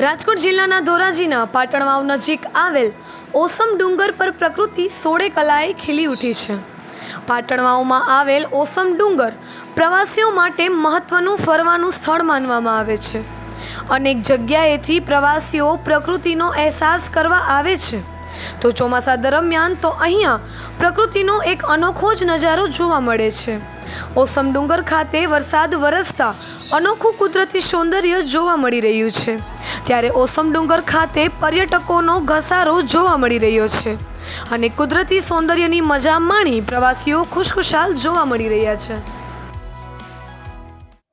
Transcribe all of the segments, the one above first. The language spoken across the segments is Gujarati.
રાજકોટ જિલ્લાના ધોરાજીના પાટણવાવ નજીક આવેલ ઓસમ ડુંગર પર પ્રકૃતિ સોળે કલાએ ખીલી ઉઠી છે. પાટણવાવમાં આવેલ ઓસમ ડુંગર પ્રવાસીઓ માટે મહત્ત્વનું ફરવાનું સ્થળ માનવામાં આવે છે. અનેક જગ્યાએથી પ્રવાસીઓ પ્રકૃતિનો અહેસાસ કરવા આવે છે. તો ચોમાસા દરમિયાન તો અહીંયા પ્રકૃતિનો એક અનોખો જ નજારો જોવા મળે છે. ઓસમ ડુંગર ખાતે વરસાદ વરસતા અનોખું કુદરતી સૌંદર્ય જોવા મળી રહ્યું છે. ત્યારે ઓસમ ડુંગર ખાતે પર્યટકોનો ઘસારો જોવા મળી રહ્યો છે અને કુદરતી સૌંદર્યની મજા માણી પ્રવાસીઓ ખુશખુશાલ જોવા મળી રહ્યા છે.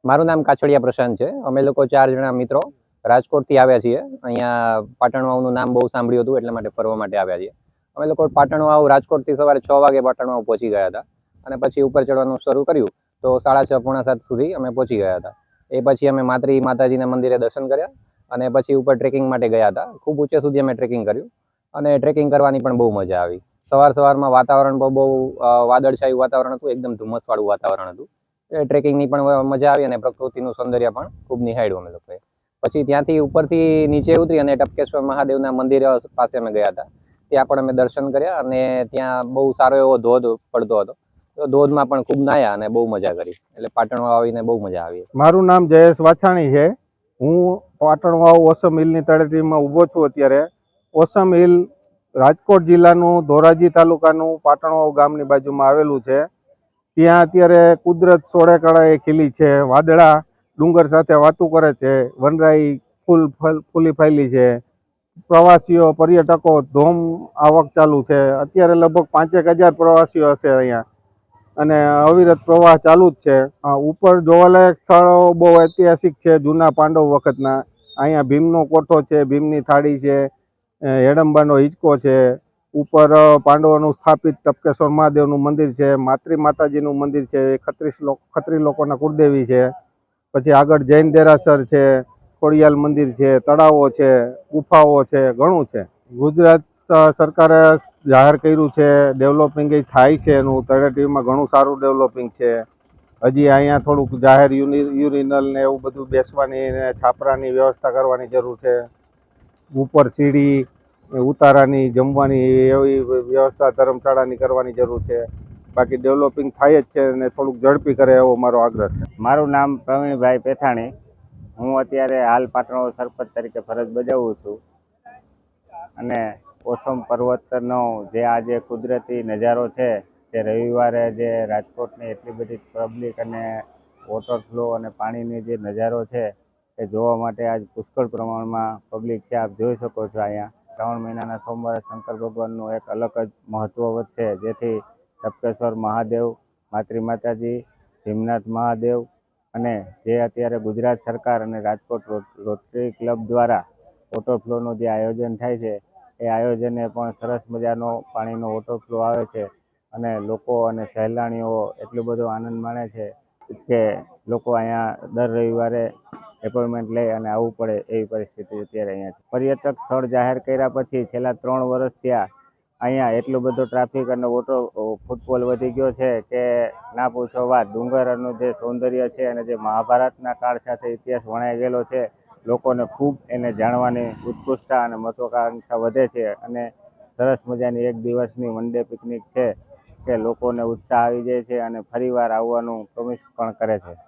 મારું નામ કાછડિયા પ્રશાંત છે. અમે લોકો ચાર જણા મિત્રો રાજકોટથી આવ્યા છીએ. અહીંયા પાટણવાવનું નામ બહુ સાંભળ્યું હતું, એટલા માટે ફરવા માટે આવ્યા છીએ. અમે લોકો પાટણવાવ રાજકોટથી સવારે છ વાગે પાટણવાવ પહોંચી ગયા હતા. અને પછી ઉપર ચડવાનું શરૂ કર્યું તો સાડા છ, પોણા સાત સુધી અમે પહોંચી ગયા હતા. એ પછી અમે માત્રી માતાજીના મંદિરે દર્શન કર્યા અને પછી ઉપર ટ્રેકિંગ માટે ગયા હતા. ખૂબ ઊંચે સુધી અમે ટ્રેકિંગ કર્યું અને ટ્રેકિંગ કરવાની પણ બહુ મજા આવી. સવાર સવારમાં વાતાવરણ બહુ બહુ વાદળછાયું વાતાવરણ હતું, એકદમ ધુમ્મસવાળું વાતાવરણ હતું. એ ટ્રેકિંગની પણ મજા આવી અને પ્રકૃતિનું સૌંદર્ય પણ ખૂબ નિહાળ્યું અમે લોકોએ. પછી ત્યાંથી ઉપરથી નીચે ઉતરી અને ટપકેશ્વર મહાદેવના મંદિર પાસે અમે ગયા હતા. ત્યાં પણ અમે દર્શન કર્યા અને ત્યાં બહુ સારો એવો ધોધ પડતો હતો. તો ધોધમાં પણ ખૂબ નાયા અને બહુ મજા કરી. એટલે પાટણમાં આવીને બહુ મજા આવી. મારું નામ જયેશ વાછાણી છે. હું પાટણવાવ ઓસમ હિલની તળેટીમાં ઊભો છું અત્યારે. ઓસમ હિલ રાજકોટ જિલ્લાનું ધોરાજી તાલુકાનું પાટણવાવ ગામની બાજુમાં આવેલું છે. ત્યાં અત્યારે કુદરત સોળે કળાએ ખીલી છે. વાદળા ડુંગર સાથે વાતું કરે છે વનરાઈ ફૂલ ફલ ફાયલી છે પ્રવાસીઓ પર્યટકો ધોમ આવક ચાલુ છે. અત્યારે લગભગ પાંચેક હજાર પ્રવાસીઓ હશે અહીંયા. અને અવિરત પ્રવાહ ચાલુ જ છે. ઉપર જોવાલાયક સ્થળો બહુ ઐતિહાસિક છે જૂના પાંડવ વખતના. અહીંયા ભીમનો કોઠો છે ભીમની થાળી છે અ, હેડંબાનો હિંચકો છે. ઉપર પાંડવોનું સ્થાપિત તપકેશ્વર મહાદેવનું મંદિર છે માતૃ માતાજીનું મંદિર છે ખત્રીસ ખત્રી લોકોના કુળદેવી છે. પછી આગળ જૈન દેરાસર છે, ખોડિયાલ મંદિર છે, તળાવો છે, ગુફાઓ છે, ઘણું છે. ગુજરાત સરકારે જાહેર કર્યું છે ડેવલપિંગ એ થાય છે એનું. તળેટીમાં ઘણું સારું ડેવલપિંગ છે. હજી અહીંયા થોડુંક જાહેર યુરિનલ ને એવું બધું બેસવાની ને છાપરાની વ્યવસ્થા કરવાની જરૂર છે. ઉપર સીડી ઉતારાની, જમવાની એવી વ્યવસ્થા ધર્મશાળાની કરવાની જરૂર છે. બાકી ડેવલપિંગ થાય જ છે અને થોડુંક ઝડપી કરે એવો મારો આગ્રહ છે. મારું નામ પ્રવીણભાઈ પેથાણી. હું અત્યારે હાલ પાટણો સરપંચ તરીકે ફરજ બજાવું છું. અને ઓસમ પર્વતનો જે આજે કુદરતી નજારો છે તે રવિવારે જે રાજકોટની એટલી બધી પબ્લિક અને વોટર ફ્લો અને પાણીની જે નજારો છે, એ જોવા માટે આજ પુષ્કળ પ્રમાણમાં પબ્લિક છે. આપ જોઈ શકો છો અહીંયા. શ્રાવણ મહિનાના સોમવારે શંકર ભગવાનનું એક અલગ જ મહત્ત્વ વધશે. જેથી ટપકેશ્વર મહાદેવ, માતૃ માતાજી, ભીમનાથ મહાદેવ અને જે અત્યારે ગુજરાત સરકાર અને રાજકોટ રોટરી ક્લબ દ્વારા વોટરફ્લોનું જે આયોજન થાય છે, એ આયોજને પણ સરસ મજાનો પાણીનો વોટરફ્લો આવે છે અને લોકો અને સહેલાણીઓ એટલો બધો આનંદ માણે છે કે લોકો અહીંયા દર રવિવારે એપોઇન્ટમેન્ટ લઈ અને આવવું પડે એવી પરિસ્થિતિ અત્યારે અહીંયા પર્યટક સ્થળ જાહેર કર્યા પછી છેલ્લા ત્રણ વર્ષ થયા અહીંયા એટલો બધો ટ્રાફિક અને ઓટો ફૂટફોલ વધી ગયો છે કે ના પૂછો વાત. ડુંગરનું જે સૌંદર્ય છે અને જે મહાભારતના કાળ સાથે ઇતિહાસ વણાઈ ગયેલો છે, લોકોને ખૂબ એને જાણવાની ઉત્કૃષ્ટતા અને મહત્વાકાંક્ષા વધે છે અને સરસ મજાની એક દિવસની વન ડે પિકનિક છે કે લોકોને ઉત્સાહ આવી જાય છે અને ફરીવાર આવવાનું પ્રમિસ પણ કરે છે.